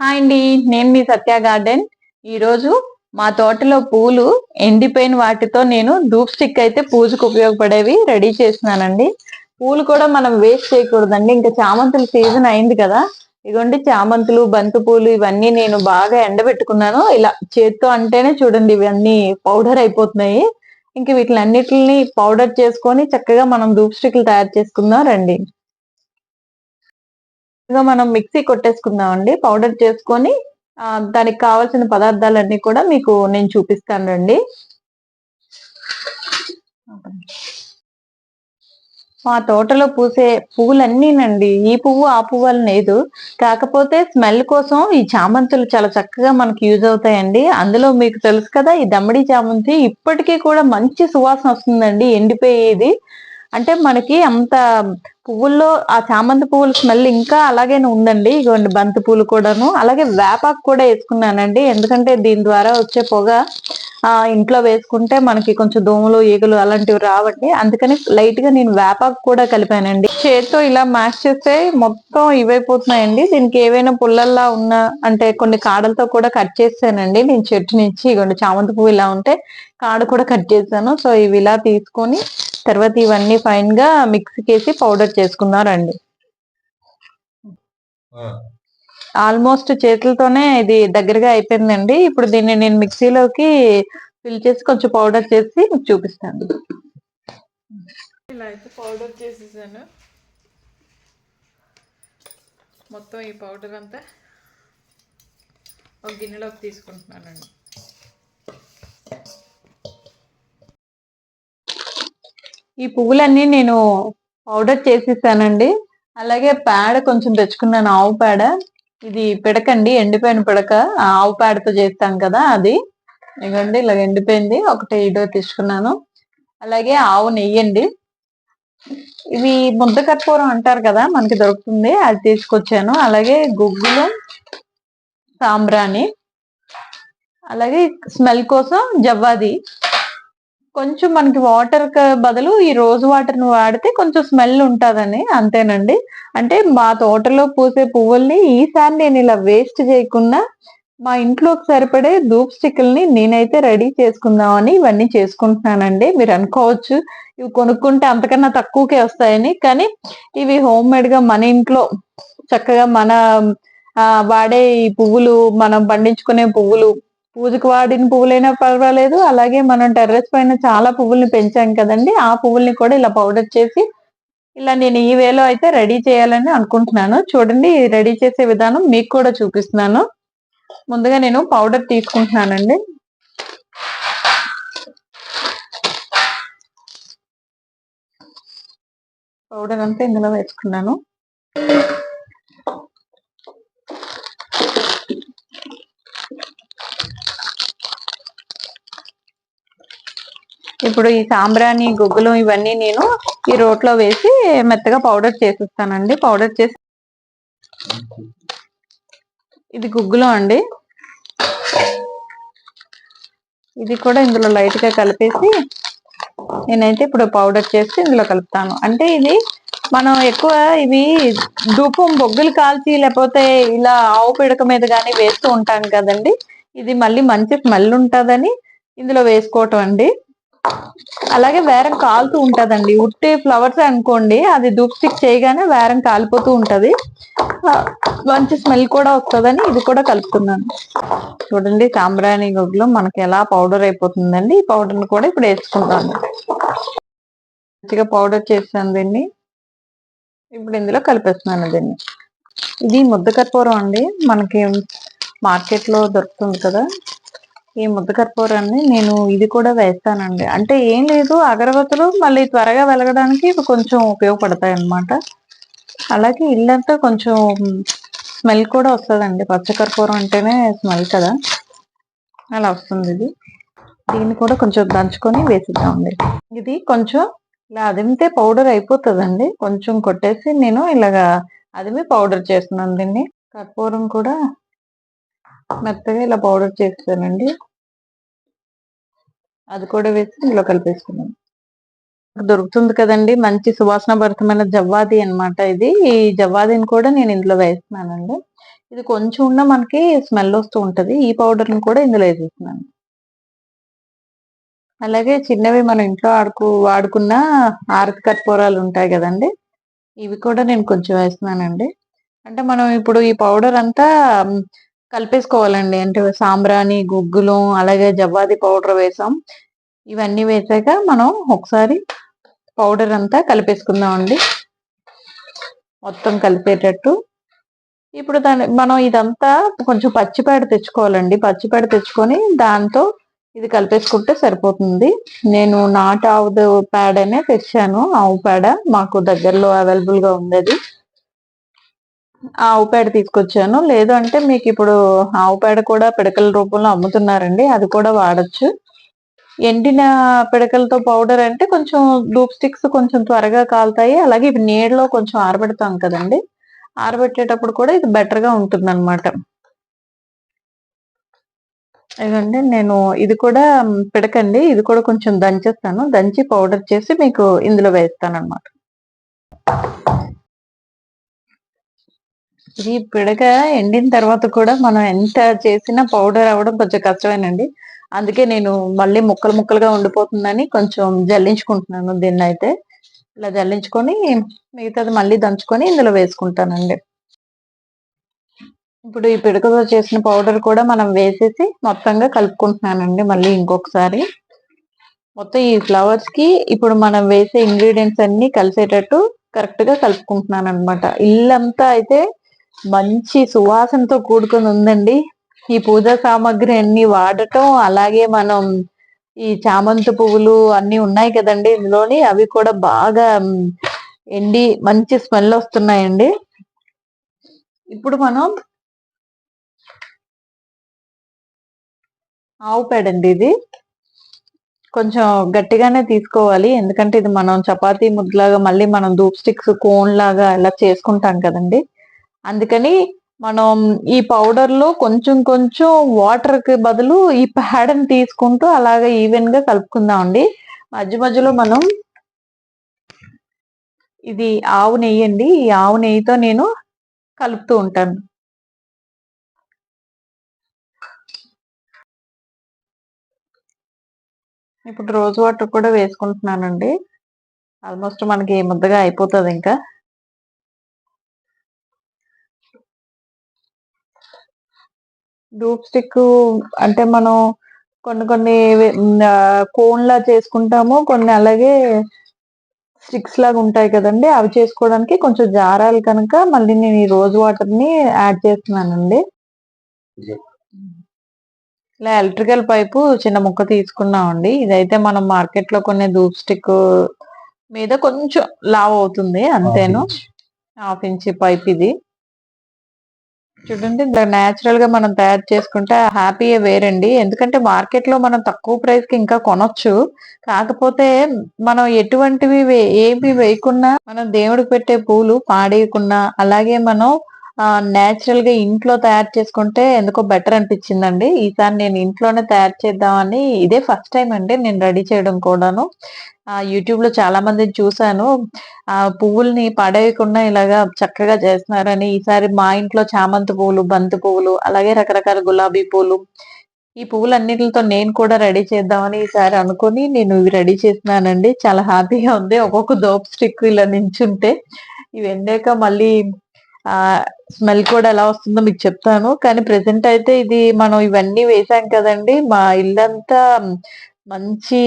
Hi అండి నేను మీ సత్య garden. ఈరోజు మా తోటలో పూలు ఎండిపోయిన వాటితో నేను ధూప్ స్టిక్ అయితే పూజకు ఉపయోగపడేవి రెడీ చేస్తున్నానండి. పూలు కూడా మనం వేస్ట్ చేయకూడదండి ఇంకా చామంతుల సీజన్ అయింది కదా. ఇదిగోండి చామంతులు బంతి పూలు ఇవన్నీ నేను బాగా ఎండబెట్టుకున్నాను. ఇలా చేత్తో అంటేనే చూడండి ఇవన్నీ పౌడర్ అయిపోతున్నాయి. ఇంక వీటిని అన్నిటిని పౌడర్ చేసుకొని చక్కగా మనం ధూప్ స్టిక్లు తయారు చేసుకుందాం రండి. ఇక మనం మిక్సీ కొట్టేసుకుందాం అండి పౌడర్ చేసుకొని దానికి కావాల్సిన పదార్థాలన్నీ కూడా మీకు నేను చూపిస్తాను రండి. మా తోటలో పూసే పువ్వులన్నీనండి. ఈ పువ్వు ఆ పువ్వు అని లేదు. కాకపోతే స్మెల్ కోసం ఈ చామంతులు చాలా చక్కగా మనకి యూజ్ అవుతాయండి. అందులో మీకు తెలుసు కదా ఈ దమ్మడి చామంతి ఇప్పటికీ కూడా మంచి సువాసన వస్తుందండి ఎండిపోయేది. అంటే మనకి అంత పువ్వుల్లో ఆ చామంతి పువ్వుల స్మెల్ ఇంకా అలాగే ఉందండి. ఇగోండి బంతి పూలు కూడాను. అలాగే వేపాకు కూడా వేసుకున్నానండి. ఎందుకంటే దీని ద్వారా వచ్చే పొగ ఆ ఇంట్లో వేసుకుంటే మనకి కొంచెం దోమలు ఈగలు అలాంటివి రావండి. అందుకని లైట్గా నేను వేపాకు కూడా కలిపానండి. చేత్తో ఇలా మ్యాష్ చేస్తే మొత్తం ఇవైపోతున్నాయండి. దీనికి ఏవైనా పుల్లల్లా ఉన్న అంటే కొన్ని కాడలతో కూడా కట్ చేసానండి నేను చెట్టు నుంచి ఇగోండి చామంతి పువ్వు ఇలా ఉంటే కాడ కూడా కట్ చేశాను. సో ఇవి ఇలా తీసుకొని తర్వాత ఇవన్నీ ఫైన్గా మిక్స్ కేసి పౌడర్ చేసుకున్నారండి. ఆల్మోస్ట్ చేతులతోనే ఇది దగ్గరగా అయిపోయిందండి. ఇప్పుడు దీన్ని నేను మిక్సీలోకి ఫిల్ చేసి కొంచెం పౌడర్ చేసి మీకు చూపిస్తాను. ఇలా అయితే పౌడర్ చేసేసాను. మొత్తం ఈ పౌడర్ అంతా ఒక గిన్నెలోకి తీసుకుంటున్నానండి. ఈ పువ్వులన్నీ నేను పౌడర్ చేసేసానండి. అలాగే పేడ కొంచెం తెచ్చుకున్నాను ఆవు పేడ ఇది పిడకండి ఎండిపోయిన పిడక. ఆవు పేడతో చేస్తాం కదా అది. ఇవ్వండి ఇలా ఎండిపోయింది. ఒకటి ఇటో తీసుకున్నాను. అలాగే ఆవు నెయ్యండి. ఇవి ముద్ద కర్పూరం అంటారు కదా మనకి దొరుకుతుంది. అది తీసుకొచ్చాను. అలాగే గుగ్గులు సాంబ్రాణి. అలాగే స్మెల్ కోసం జవ్వాది. కొంచెం మనకి వాటర్ బదులు ఈ రోజు వాటర్ను వాడితే కొంచెం స్మెల్ ఉంటుందని అంతేనండి. అంటే మా తోటలో పూసే పువ్వుల్ని ఈసారి నేను ఇలా వేస్ట్ చేయకుండా మా ఇంట్లోకి సరిపడే ధూప్ స్టిక్ల్ని నేనైతే రెడీ చేసుకుందామని ఇవన్నీ చేసుకుంటున్నానండి. మీరు అనుకోవచ్చు ఇవి కొనుక్కుంటే అంతకన్నా తక్కువకే వస్తాయని. కానీ ఇవి హోమ్ మేడ్గా మన ఇంట్లో చక్కగా మన వాడే ఈ పువ్వులు మనం పండించుకునే పువ్వులు పూజకు వాడిన పువ్వులైనా పర్వాలేదు. అలాగే మనం టెర్రస్ పైన చాలా పువ్వుల్ని పెంచాం కదండి. ఆ పువ్వుల్ని కూడా ఇలా పౌడర్ చేసి ఇలా నేను ఈ వేలో అయితే రెడీ చేయాలని అనుకుంటున్నాను. చూడండి రెడీ చేసే విధానం మీకు కూడా చూపిస్తున్నాను. ముందుగా నేను పౌడర్ తీసుకుంటున్నానండి. పౌడర్ అంతా ఇందులో వేసుకున్నాను. ఇప్పుడు ఈ సాంబ్రాణి గుగ్గులు ఇవన్నీ నేను ఈ రోట్లో వేసి మెత్తగా పౌడర్ చేసిస్తానండి. పౌడర్ చేసి ఇది గుగ్గులు అండి. ఇది కూడా ఇందులో లైట్గా కలిపేసి నేనైతే ఇప్పుడు పౌడర్ చేసి ఇందులో కలుపుతాను. అంటే ఇది మనం ఎక్కువ ఇవి ధూపం బొగ్గులు కాల్చి లేకపోతే ఇలా ఆవు పిడక మీద కానీ వేస్తూ ఉంటాం కదండి. ఇది మళ్ళీ మంచి స్మెల్ ఉంటుందని ఇందులో వేసుకోవటం అండి. అలాగే వేరం కాలుతూ ఉంటదండి. ఉట్టి ఫ్లవర్స్ అనుకోండి అది ధూప్ స్టిక్ చేయగానే వేరం కాలిపోతూ ఉంటది. మంచి స్మెల్ కూడా వస్తుందని ఇది కూడా కలుపుతున్నాను. చూడండి సాంబ్రాణి గుడ్లు మనకి ఎలా పౌడర్ అయిపోతుందండి. ఈ పౌడర్ కూడా ఇప్పుడు వేసుకుంటాను మంచిగా పౌడర్ చేస్తాను దీన్ని. ఇప్పుడు ఇందులో కలిపేస్తున్నాను దీన్ని. ఇది ముద్ద కర్పూరం అండి. మనకి మార్కెట్లో దొరుకుతుంది కదా. ఈ ముద్ద కర్పూరాన్ని నేను ఇది కూడా వేస్తానండి. అంటే ఏం లేదు అగరబత్తులు మళ్ళీ త్వరగా వెలగడానికి ఇవి కొంచెం ఉపయోగపడతాయి అన్నమాట అలాగే ఇల్లంతా కొంచెం స్మెల్ కూడా వస్తుందండి. పచ్చకర్పూరం అంటేనే స్మెల్ కదా. అలా వస్తుంది ఇది. దీన్ని కూడా కొంచెం దంచుకొని వేసిద్దామండి. ఇది కొంచెం ఇలా అదిమితే పౌడర్ అయిపోతుందండి. కొంచెం కొట్టేసి నేను ఇలాగా అదిమి పౌడర్ చేస్తున్నాను దీన్ని. కర్పూరం కూడా మెత్తగా ఇలా పౌడర్ చేస్తానండి. అది కూడా వేసి ఇందులో కలిపేసుకున్నాను. దొరుకుతుంది కదండి మంచి సువాసన భరితమైన జవ్వాది అన్నమాట ఇది. ఈ జవ్వాదిని కూడా నేను ఇందులో వేస్తున్నానండి. ఇది కొంచెం ఉన్న మనకి స్మెల్ వస్తూ ఉంటది. ఈ పౌడర్ని కూడా ఇందులో వేసేస్తున్నాను. అలాగే చిన్నవి మన ఇంట్లో ఆడుకు వాడుకున్న ఆరతి కర్పూరాలు ఉంటాయి కదండి ఇవి కూడా నేను కొంచెం వేస్తున్నానండి. అంటే మనం ఇప్పుడు ఈ పౌడర్ అంతా కలిపేసుకోవాలండి. అంటే సాంబ్రాణి గుగ్గులు అలాగే జవ్వాది పౌడర్ వేసాం. ఇవన్నీ వేసాక మనం ఒకసారి పౌడర్ అంతా కలిపేసుకుందామండి. మొత్తం కలిపేటట్టు. ఇప్పుడు దాని మనం ఇదంతా కొంచెం పచ్చిపేడ తెచ్చుకోవాలండి. పచ్చిపేడ తెచ్చుకొని దాంతో ఇది కలిపేసుకుంటే సరిపోతుంది. నేను నాటు ఆవు పేడనే తెచ్చాను. ఆవు పేడ మాకు దగ్గరలో అవైలబుల్గా ఉంది అది. ఆవు పేడ తీసుకొచ్చాను. లేదు అంటే మీకు ఇప్పుడు ఆవు పేడ కూడా పిడకల రూపంలో అమ్ముతున్నారండి. అది కూడా వాడచ్చు. ఎండిన పిడకలతో పౌడర్ అంటే కొంచెం డూప్ స్టిక్స్ కొంచెం త్వరగా కాలుతాయి. అలాగే ఇవి నీడలో కొంచెం ఆరబెడతాం కదండి. ఆరబెట్టేటప్పుడు కూడా ఇది బెటర్గా ఉంటుంది అనమాట ఇదండి. నేను ఇది కూడా పిడకండి. ఇది కూడా కొంచెం దంచేస్తాను. దంచి పౌడర్ చేసి మీకు ఇందులో వేస్తాను అనమాట ఇది పిడక ఎండిన తర్వాత కూడా మనం ఎంత చేసినా పౌడర్ అవ్వడం కొంచెం కష్టమేనండి. అందుకే నేను మళ్ళీ ముక్కలు ముక్కలుగా ఉండిపోతుందని కొంచెం జల్లించుకుంటున్నాను దీన్ని అయితే ఇలా జల్లించుకొని మిగతాది మళ్ళీ దంచుకొని ఇందులో వేసుకుంటానండి. ఇప్పుడు ఈ పిడకతో చేసిన పౌడర్ కూడా మనం వేసేసి మొత్తంగా కలుపుకుంటున్నానండి మళ్ళీ ఇంకొకసారి. మొత్తం ఈ ఫ్లవర్స్కి ఇప్పుడు మనం వేసే ఇంగ్రీడియంట్స్ అన్ని కలిసేటట్టు కరెక్ట్గా కలుపుకుంటున్నాను అనమాట ఇల్లంతా అయితే మంచి సువాసనతో కూడుకొని ఉందండి. ఈ పూజా సామాగ్రి అన్ని వాడటం అలాగే మనం ఈ చామంతి పువ్వులు అన్ని ఉన్నాయి కదండి ఇందులోని అవి కూడా బాగా ఎండి మంచి స్మెల్ వస్తున్నాయండి. ఇప్పుడు మనం ఆవు పేడండి ఇది. కొంచెం గట్టిగానే తీసుకోవాలి. ఎందుకంటే ఇది మనం చపాతీ ముద్దలాగా మళ్ళీ మనం ధూప్ స్టిక్స్ కోన్ లాగా ఇలా చేసుకుంటాం కదండి. అందుకని మనం ఈ పౌడర్లో కొంచెం కొంచెం వాటర్కి బదులు ఈ ప్యాడని తీసుకుంటూ అలాగే ఈవెన్గా కలుపుకుందాం అండి. మధ్య మధ్యలో మనం ఇది ఆవు నెయ్యి అండి. ఈ ఆవు నెయ్యితో నేను కలుపుతూ ఉంటాను. ఇప్పుడు రోజు వాటర్ కూడా వేసుకుంటున్నానండి. ఆల్మోస్ట్ మనకి ముద్దగా అయిపోతుంది ఇంకా. డూప్ స్టిక్ అంటే మనం కొన్ని కొన్ని కోన్ లా చేసుకుంటాము. కొన్ని అలాగే స్టిక్స్ లాగా ఉంటాయి కదండి. అవి చేసుకోవడానికి కొంచెం జారాలి కనుక మళ్ళీ నేను ఈ రోజు వాటర్ని యాడ్ చేస్తున్నానండి. ఇలా ఎలక్ట్రికల్ పైపు చిన్న ముక్క తీసుకున్నామండి. ఇదైతే మనం మార్కెట్లో కొనే ధూప్ స్టిక్ మీద కొంచెం లావ్ అవుతుంది అంతేను. Half inch. పైప్ ఇది. చూడండి నేచురల్గా మనం తయారు చేసుకుంటే హ్యాపీ వేరండి. ఎందుకంటే మార్కెట్లో మనం తక్కువ ప్రైస్కి ఇంకా కొనొచ్చు. కాకపోతే మనం ఎటువంటివి వే- ఏమి వేయకున్నా మనం దేవుడికి పెట్టే పూలు పాడేయకున్నా అలాగే మనం నేచురల్గా ఇంట్లో తయారు చేసుకుంటే ఎందుకో బెటర్ అనిపించిందండి. ఈసారి నేను ఇంట్లోనే తయారు చేద్దామని ఇదే ఫస్ట్ టైం అండి నేను రెడీ చేయడం కూడాను. ఆ యూట్యూబ్లో చాలా మందిని చూశాను. ఆ పువ్వుల్ని పడేయకుండా ఇలాగా చక్కగా చేస్తున్నారని ఈసారి మా ఇంట్లో చామంతి పువ్వులు బంతి పువ్వులు అలాగే రకరకాల గులాబీ పూలు ఈ పువ్వులన్నిటితో నేను కూడా రెడీ చేద్దామని ఈసారి అనుకొని నేను ఇవి రెడీ చేస్తున్నానండి. చాలా హ్యాపీగా ఉంది. ఒక్కొక్క దోప్ స్టిక్ ఇలా నించుంటే. ఇవి ఎండాక మళ్ళీ ఆ స్మెల్ కూడా ఎలా వస్తుందో మీకు చెప్తాను. కానీ ప్రెసెంట్ అయితే ఇది మనం ఇవన్నీ వేసాం కదండి. మా ఇల్లంతా మంచి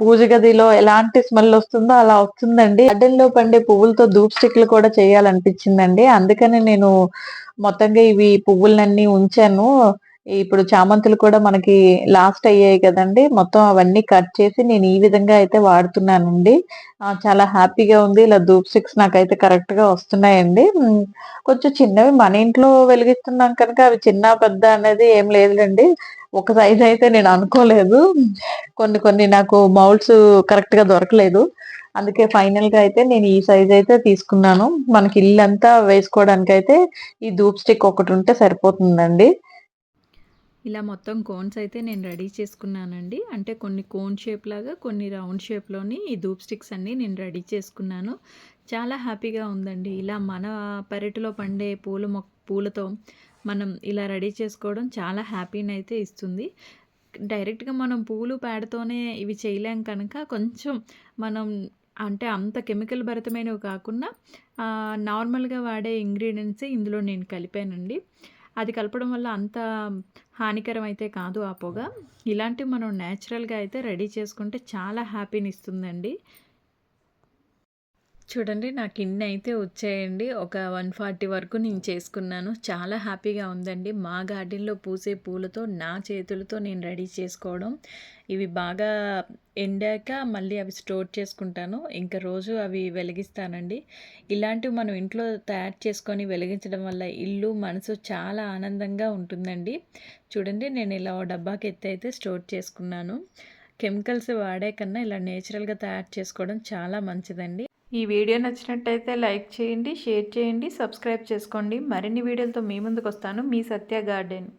పూజ గదిలో ఎలాంటి స్మెల్ వస్తుందో అలా వస్తుందండి. గార్డెన్లో పండే పువ్వులతో ధూప్ స్టిక్లు కూడా చేయాలనిపించిందండి. అందుకని నేను మొత్తంగా ఇవి పువ్వులన్నీ ఉంచాను. ఇప్పుడు చామంతులు కూడా మనకి లాస్ట్ అయ్యాయి కదండి. మొత్తం అవన్నీ కట్ చేసి నేను ఈ విధంగా అయితే వాడుతున్నానండి. చాలా హ్యాపీగా ఉంది. ఇలా ధూప్ స్టిక్స్ నాకైతే కరెక్ట్గా వస్తున్నాయండి. కొంచెం చిన్నవి మన ఇంట్లో వెలిగిస్తున్నాం కనుక అవి చిన్న పెద్ద అనేది ఏం లేదులేండి. ఒక సైజ్ అయితే నేను అనుకోలేదు. కొన్ని కొన్ని నాకు మౌల్డ్స్ కరెక్ట్గా దొరకలేదు. అందుకే ఫైనల్గా అయితే నేను ఈ సైజ్ అయితే తీసుకున్నాను. మనకి ఇల్లు అంతా వేసుకోవడానికి అయితే ఈ ధూప్ స్టిక్ ఒకటి ఉంటే సరిపోతుందండి. ఇలా మొత్తం కోన్స్ అయితే నేను రెడీ చేసుకున్నానండి. అంటే కొన్ని కోన్ షేప్ లాగా కొన్ని రౌండ్ షేప్లోని ఈ ధూప్ స్టిక్స్ అన్నీ నేను రెడీ చేసుకున్నాను. చాలా హ్యాపీగా ఉందండి. ఇలా మన పెరటిలో పండే పూల మొ పూలతో మనం ఇలా రెడీ చేసుకోవడం చాలా హ్యాపీని అయితే ఇస్తుంది. డైరెక్ట్గా మనం పూలు పేడతోనే ఇవి చేయలేం కనుక కొంచెం మనం అంటే అంత కెమికల్ భరితమైనవి కాకుండా నార్మల్గా వాడే ఇంగ్రీడియంట్సే ఇందులో నేను కలిపానండి. అది కలపడం వల్ల అంత హానికరం అయితే కాదు ఆ పొగ. ఇలాంటివి మనం న్యాచురల్గా అయితే రెడీ చేసుకుంటే చాలా హ్యాపీని ఇస్తుందండి చూడండి నాకు ఇన్ని అయితే వచ్చాయండి. ఒక వన్ ఫార్టీ వరకు నేను చేసుకున్నాను. చాలా హ్యాపీగా ఉందండి. మా గార్డెన్లో పూసే పూలతో నా చేతులతో నేను రెడీ చేసుకోవడం. ఇవి బాగా ఎండాక మళ్ళీ అవి స్టోర్ చేసుకుంటాను. ఇంకా రోజు అవి వెలిగిస్తానండి. ఇలాంటివి మనం ఇంట్లో తయారు చేసుకొని వెలిగించడం వల్ల ఇల్లు మనసు చాలా ఆనందంగా ఉంటుందండి. చూడండి నేను ఇలా ఓ డబ్బాకి ఎత్తి అయితే స్టోర్ చేసుకున్నాను. కెమికల్స్ వాడే కన్నా ఇలా నేచురల్గా తయారు చేసుకోవడం చాలా మంచిదండి. ఈ వీడియో నచ్చినట్టయితే లైక్ చేయండి షేర్ చేయండి సబ్స్క్రైబ్ చేసుకోండి. మరిన్ని వీడియోలతో మీ ముందుకు వస్తాను మీ సత్య గార్డెన్.